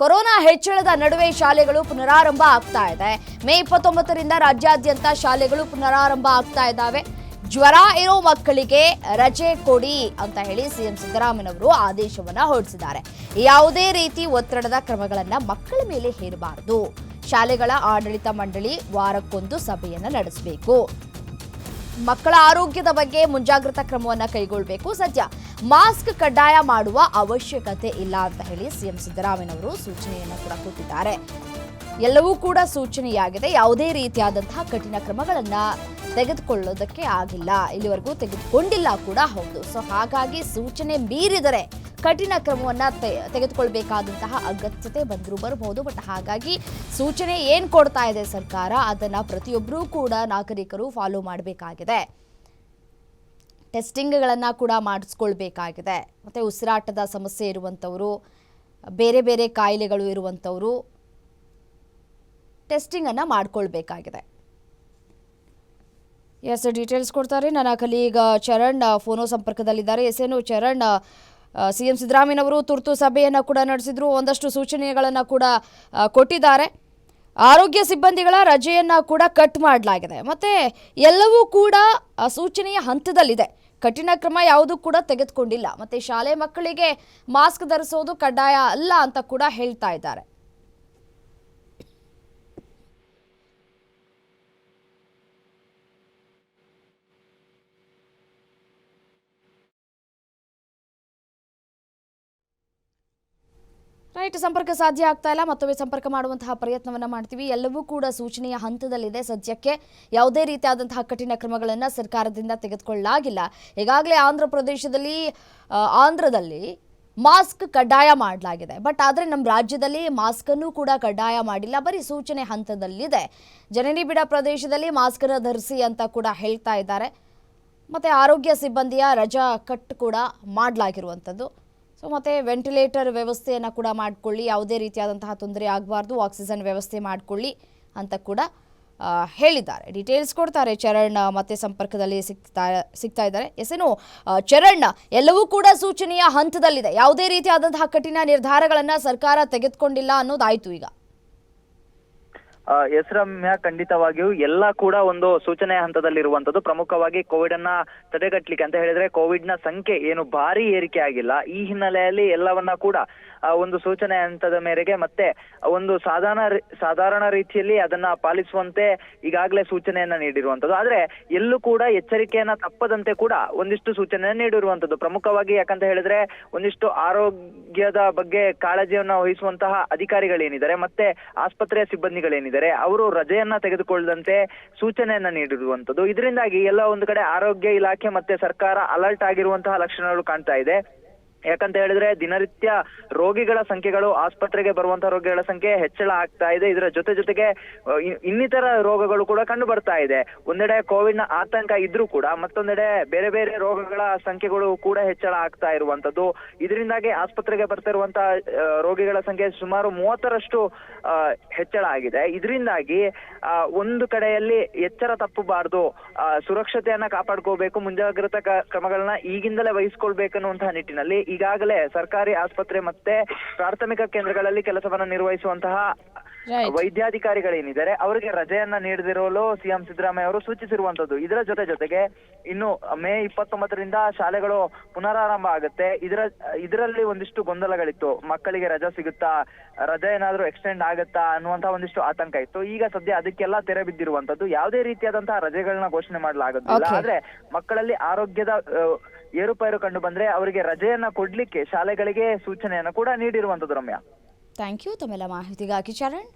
Corona ಹೆಚ್ಚಳದ ನಡುವೆ ಶಾಲೆಗಳು ಪುನರಾರಂಭ ಆಗ್ತಾ ಇದೆ. ಮೇ ಇಪ್ಪತ್ತೊಂಬತ್ತರಿಂದ ರಾಜ್ಯಾದ್ಯಂತ ಶಾಲೆಗಳು ಪುನರಾರಂಭ ಆಗ್ತಾ ಇದ್ದಾವೆ. ಜ್ವರ ಇರೋ ಮಕ್ಕಳಿಗೆ ರಜೆ ಕೊಡಿ ಅಂತ ಹೇಳಿ ಸಿಎಂ ಸಿದ್ದರಾಮಯ್ಯನವರು ಆದೇಶವನ್ನ ಹೊರಡಿಸಿದ್ದಾರೆ. ಯಾವುದೇ ರೀತಿ ಒತ್ತಡದ ಕ್ರಮಗಳನ್ನ ಮಕ್ಕಳ ಮೇಲೆ ಹೇರಬಾರದು. ಶಾಲೆಗಳ ಆಡಳಿತ ಮಂಡಳಿ ವಾರಕ್ಕೊಂದು ಸಭೆಯನ್ನ ನಡೆಸಬೇಕು. ಮಕ್ಕಳ ಆರೋಗ್ಯದ ಬಗ್ಗೆ ಮುಂಜಾಗ್ರತಾ ಕ್ರಮವನ್ನು ಕೈಗೊಳ್ಳಬೇಕು ಸದ್ಯ ಮಾಸ್ಕ್ ಕಡ್ಡಾಯ ಮಾಡುವ ಅವಶ್ಯಕತೆ ಇಲ್ಲ ಅಂತ ಹೇಳಿ ಸಿಎಂ ಸಿದ್ದರಾಮಯ್ಯನವರು ಸೂಚನೆಯನ್ನು ಕೂಡ ಕೊಟ್ಟಿದ್ದಾರೆ ಎಲ್ಲವೂ ಕೂಡ ಸೂಚನೆಯಾಗಿದೆ. ಯಾವುದೇ ರೀತಿಯಾದಂತಹ ಕಠಿಣ ಕ್ರಮಗಳನ್ನ ತೆಗೆದುಕೊಳ್ಳೋದಕ್ಕೆ ಆಗಿಲ್ಲ. ಇಲ್ಲಿವರೆಗೂ ತೆಗೆದುಕೊಂಡಿಲ್ಲ ಕೂಡ ಹೌದು. ಸೊ ಹಾಗಾಗಿ ಸೂಚನೆ ಮೀರಿದರೆ ಕಠಿಣ ಕ್ರಮವನ್ನು ತೆಗೆದುಕೊಳ್ಬೇಕಾದಂತಹ ಅಗತ್ಯತೆ ಬಂದರೂ ಬರಬಹುದು. ಬಟ್ ಹಾಗಾಗಿ ಸೂಚನೆ ಏನು ಕೊಡ್ತಾ ಇದೆ ಸರ್ಕಾರ, ಅದನ್ನ ಪ್ರತಿಯೊಬ್ಬರೂ ಕೂಡ ನಾಗರಿಕರು ಫಾಲೋ ಮಾಡಬೇಕಾಗಿದೆ. ಟೆಸ್ಟಿಂಗ್ಗಳನ್ನು ಕೂಡ ಮಾಡಿಸ್ಕೊಳ್ಬೇಕಾಗಿದೆ. ಮತ್ತು ಉಸಿರಾಟದ ಸಮಸ್ಯೆ ಇರುವಂಥವರು ಬೇರೆ ಬೇರೆ ಕಾಯಿಲೆಗಳು ಇರುವಂಥವರು ಟೆಸ್ಟಿಂಗನ್ನು ಮಾಡ್ಕೊಳ್ಬೇಕಾಗಿದೆ. ಎಸ್ ಡೀಟೇಲ್ಸ್ ಕೊಡ್ತಾರೆ. ನನ್ನ ಕಲೀಗ ಚರಣ್ ಫೋನೋ ಸಂಪರ್ಕದಲ್ಲಿದ್ದಾರೆ. ಎಸ್ ಏನು ಚರಣ್ ಸಿ ಎಂ ಸಿದ್ದರಾಮಯ್ಯನವರು ತುರ್ತು ಸಭೆಯನ್ನು ಕೂಡ ನಡೆಸಿದ್ರು. ಒಂದಷ್ಟು ಸೂಚನೆಗಳನ್ನು ಕೂಡ ಕೊಟ್ಟಿದ್ದಾರೆ. ಆರೋಗ್ಯ ಸಿಬ್ಬಂದಿಗಳ ರಜೆಯನ್ನು ಕೂಡ ಕಟ್ ಮಾಡಲಾಗಿದೆ. ಮತ್ತು ಎಲ್ಲವೂ ಕೂಡ ಸೂಚನೆಯ ಹಂತದಲ್ಲಿದೆ. ಕಠಿಣ ಕ್ರಮ ಯಾವುದೂ ಕೂಡ ತೆಗೆದುಕೊಂಡಿಲ್ಲ. ಮತ್ತು ಶಾಲೆ ಮಕ್ಕಳಿಗೆ ಮಾಸ್ಕ್ ಧರಿಸೋದು ಕಡ್ಡಾಯ ಅಲ್ಲ ಅಂತ ಕೂಡ ಹೇಳ್ತಾ ಇದ್ದಾರೆ. ರೈಟ್ ಸಂಪರ್ಕ ಸಾಧ್ಯ ಆಗ್ತಾ ಇಲ್ಲ. ಮತ್ತೊಮ್ಮೆ ಸಂಪರ್ಕ ಮಾಡುವಂತಹ ಪ್ರಯತ್ನವನ್ನ ಮಾಡ್ತೀವಿ. ಎಲ್ಲವೂ ಕೂಡ ಸೂಚನೆಯ ಹಂತದಲ್ಲಿದೆ. ಸದ್ಯಕ್ಕೆ ಯಾವುದೇ ರೀತಿಯಾದಂತಹ ಕಠಿಣ ಕ್ರಮಗಳನ್ನು ಸರ್ಕಾರದಿಂದ ತೆಗೆದುಕೊಳ್ಳಲಾಗಿಲ್ಲ. ಈಗಾಗಲೇ ಆಂಧ್ರ ಪ್ರದೇಶದಲ್ಲಿ ಆಂಧ್ರದಲ್ಲಿ ಮಾಸ್ಕ್ ಕಡ್ಡಾಯ ಮಾಡಲಾಗಿದೆ. ಬಟ್ ಆದರೆ ನಮ್ಮ ರಾಜ್ಯದಲ್ಲಿ ಮಾಸ್ಕನ್ನು ಕೂಡ ಕಡ್ಡಾಯ ಮಾಡಿಲ್ಲ. ಬರೀ ಸೂಚನೆ ಹಂತದಲ್ಲಿದೆ. ಜನನಿಬಿಡ ಪ್ರದೇಶದಲ್ಲಿ ಮಾಸ್ಕನ್ನು ಧರಿಸಿ ಅಂತ ಕೂಡ ಹೇಳ್ತಾ ಇದ್ದಾರೆ. ಮತ್ತು ಆರೋಗ್ಯ ಸಿಬ್ಬಂದಿಯ ರಜಾ ಕಟ್ ಕೂಡ ಮಾಡಲಾಗಿರುವಂಥದ್ದು ಸೊ ಮತ್ತು ವೆಂಟಿಲೇಟರ್ ವ್ಯವಸ್ಥೆಯನ್ನು ಕೂಡ ಮಾಡಿಕೊಳ್ಳಿ. ಯಾವುದೇ ರೀತಿಯಾದಂತಹ ತೊಂದರೆ ಆಗಬಾರ್ದು ಆಕ್ಸಿಜನ್ ವ್ಯವಸ್ಥೆ ಮಾಡಿಕೊಳ್ಳಿ ಅಂತ ಕೂಡ ಹೇಳಿದ್ದಾರೆ. ಡೀಟೇಲ್ಸ್ ಕೊಡ್ತಾರೆ. ಚರಣ್ ಮತ್ತೆ ಸಂಪರ್ಕದಲ್ಲಿ ಸಿಗ್ತಾ ಸಿಗ್ತಾ ಇದ್ದಾರೆ. ಆ, ಚರಣ್ ಎಲ್ಲವೂ ಕೂಡ ಸೂಚನೆಯ ಹಂತದಲ್ಲಿದೆ. ಯಾವುದೇ ರೀತಿಯಾದಂತಹ ಕಠಿಣ ನಿರ್ಧಾರಗಳನ್ನು ಸರ್ಕಾರ ತೆಗೆದುಕೊಂಡಿಲ್ಲ ಅನ್ನೋದಾಯಿತು ಈಗ. ಎಸ್ ಖಂಡಿತವಾಗಿಯೂ ಎಲ್ಲ ಕೂಡ ಒಂದು ಸೂಚನೆ ಹಂತದಲ್ಲಿರುವಂತದ್ದು ಪ್ರಮುಖವಾಗಿ ಕೋವಿಡ್ ಅನ್ನ ತಡೆಗಟ್ಟಲಿಕ್ಕೆ ಅಂತ ಹೇಳಿದ್ರೆ ಕೋವಿಡ್ನ ಸಂಖ್ಯೆ ಏನು ಭಾರಿ ಏರಿಕೆ ಆಗಿಲ್ಲ. ಈ ಹಿನ್ನೆಲೆಯಲ್ಲಿ ಎಲ್ಲವನ್ನ ಕೂಡ ಒಂದು ಸೂಚನೆ ಹಂತದ ಮೇರೆಗೆ ಮತ್ತೆ ಒಂದು ಸಾಧಾರಣ ಸಾಧಾರಣ ರೀತಿಯಲ್ಲಿ ಅದನ್ನ ಪಾಲಿಸುವಂತೆ ಈಗಾಗಲೇ ಸೂಚನೆಯನ್ನ ನೀಡಿರುವಂತದ್ದು ಆದ್ರೆ ಎಲ್ಲೂ ಕೂಡ ಎಚ್ಚರಿಕೆಯನ್ನ ತಪ್ಪದಂತೆ ಕೂಡ ಒಂದಿಷ್ಟು ಸೂಚನೆಯನ್ನ ನೀಡಿರುವಂತದ್ದು ಪ್ರಮುಖವಾಗಿ ಯಾಕಂತ ಹೇಳಿದ್ರೆ ಒಂದಿಷ್ಟು ಆರೋಗ್ಯದ ಬಗ್ಗೆ ಕಾಳಜಿಯನ್ನ ವಹಿಸುವಂತಹ ಅಧಿಕಾರಿಗಳೇನಿದ್ದಾರೆ, ಮತ್ತೆ ಆಸ್ಪತ್ರೆಯ ಸಿಬ್ಬಂದಿಗಳೇನಿದ್ದಾರೆ. ಅವರು ರಜೆಯನ್ನ ತೆಗೆದುಕೊಳ್ಳದಂತೆ ಸೂಚನೆಯನ್ನ ನೀಡಿರುವಂತದ್ದು ಇದರಿಂದಾಗಿ ಎಲ್ಲ ಒಂದು ಕಡೆ ಆರೋಗ್ಯ ಇಲಾಖೆ ಮತ್ತೆ ಸರ್ಕಾರ ಅಲರ್ಟ್ ಆಗಿರುವಂತಹ ಲಕ್ಷಣಗಳು ಕಾಣ್ತಾ ಇದೆ. ಯಾಕಂತ ಹೇಳಿದ್ರೆ ದಿನನಿತ್ಯ ರೋಗಿಗಳ ಸಂಖ್ಯೆಗಳು, ಆಸ್ಪತ್ರೆಗೆ ಬರುವಂತಹ ರೋಗಿಗಳ ಸಂಖ್ಯೆ ಹೆಚ್ಚಳ ಆಗ್ತಾ ಇದೆ. ಇದರ ಜೊತೆ ಜೊತೆಗೆ ಇನ್ನಿತರ ರೋಗಗಳು ಕೂಡ ಕಂಡು ಬರ್ತಾ ಇದೆ. ಒಂದೆಡೆ ಕೋವಿಡ್ನ ಆತಂಕ ಇದ್ರೂ ಕೂಡ, ಮತ್ತೊಂದೆಡೆ ಬೇರೆ ಬೇರೆ ರೋಗಗಳ ಸಂಖ್ಯೆಗಳು ಕೂಡ ಹೆಚ್ಚಳ ಆಗ್ತಾ ಇರುವಂತದ್ದು ಇದರಿಂದಾಗಿ ಆಸ್ಪತ್ರೆಗೆ ಬರ್ತಾ ರೋಗಿಗಳ ಸಂಖ್ಯೆ ಸುಮಾರು ಮೂವತ್ತರಷ್ಟು ಹೆಚ್ಚಳ ಆಗಿದೆ. ಇದರಿಂದಾಗಿ ಒಂದು ಕಡೆಯಲ್ಲಿ ಎಚ್ಚರ ತಪ್ಪಬಾರದು. ಸುರಕ್ಷತೆಯನ್ನ ಕಾಪಾಡ್ಕೋಬೇಕು, ಮುಂಜಾಗ್ರತಾ ಕ್ರಮಗಳನ್ನ ಈಗಿಂದಲೇ ವಹಿಸ್ಕೊಳ್ಬೇಕನ್ನುವಂತಹ ನಿಟ್ಟಿನಲ್ಲಿ ಈಗಾಗಲೇ ಸರ್ಕಾರಿ ಆಸ್ಪತ್ರೆ ಮತ್ತೆ ಪ್ರಾಥಮಿಕ ಕೇಂದ್ರಗಳಲ್ಲಿ ಕೆಲಸವನ್ನ ನಿರ್ವಹಿಸುವಂತಹ. ವೈದ್ಯಾಧಿಕಾರಿಗಳೇನಿದ್ದಾರೆ ಅವರಿಗೆ ರಜೆಯನ್ನ ನೀಡದಿರಲು ಸಿಎಂ ಸಿದ್ದರಾಮಯ್ಯ ಅವರು ಸೂಚಿಸಿರುವಂತದ್ದು. ಇದರ ಜೊತೆ ಜೊತೆಗೆ ಇನ್ನು ಮೇ ಇಪ್ಪತ್ತೊಂಬತ್ತರಿಂದ ಶಾಲೆಗಳು ಪುನರಾರಂಭ ಆಗುತ್ತೆ. ಇದರ ಇದರಲ್ಲಿ ಒಂದಿಷ್ಟು ಗೊಂದಲಗಳಿತ್ತು. ಮಕ್ಕಳಿಗೆ ರಜೆ ಸಿಗುತ್ತಾ ರಜೆ ಏನಾದ್ರೂ ಎಕ್ಸ್ಟೆಂಡ್ ಆಗುತ್ತಾ ಅನ್ನುವಂತಹ ಒಂದಿಷ್ಟು ಆತಂಕ ಇತ್ತು. ಈಗ ಸದ್ಯ ಅದಕ್ಕೆಲ್ಲ ತೆರೆ ಬಿದ್ದಿರುವಂತದ್ದು. ಯಾವುದೇ ರೀತಿಯಾದಂತಹ ರಜೆಗಳನ್ನ ಘೋಷಣೆ ಮಾಡಲಾಗುತ್ತಿಲ್ಲ. ಆದ್ರೆ ಮಕ್ಕಳಲ್ಲಿ ಆರೋಗ್ಯದ ಏರುಪೇರು ಕಂಡು ಬಂದ್ರೆ ಅವರಿಗೆ ರಜೆಯನ್ನ ಕೊಡ್ಲಿಕ್ಕೆ ಶಾಲೆಗಳಿಗೆ ಸೂಚನೆಯನ್ನು ಕೂಡ ನೀಡಿರುವಂತದ್ದು ರಮ್ಯಾ. ಥ್ಯಾಂಕ್ ಯು ತಮ್ಮೆಲ್ಲ ಮಾಹಿತಿಗಾಗಿ ಚರಣ್.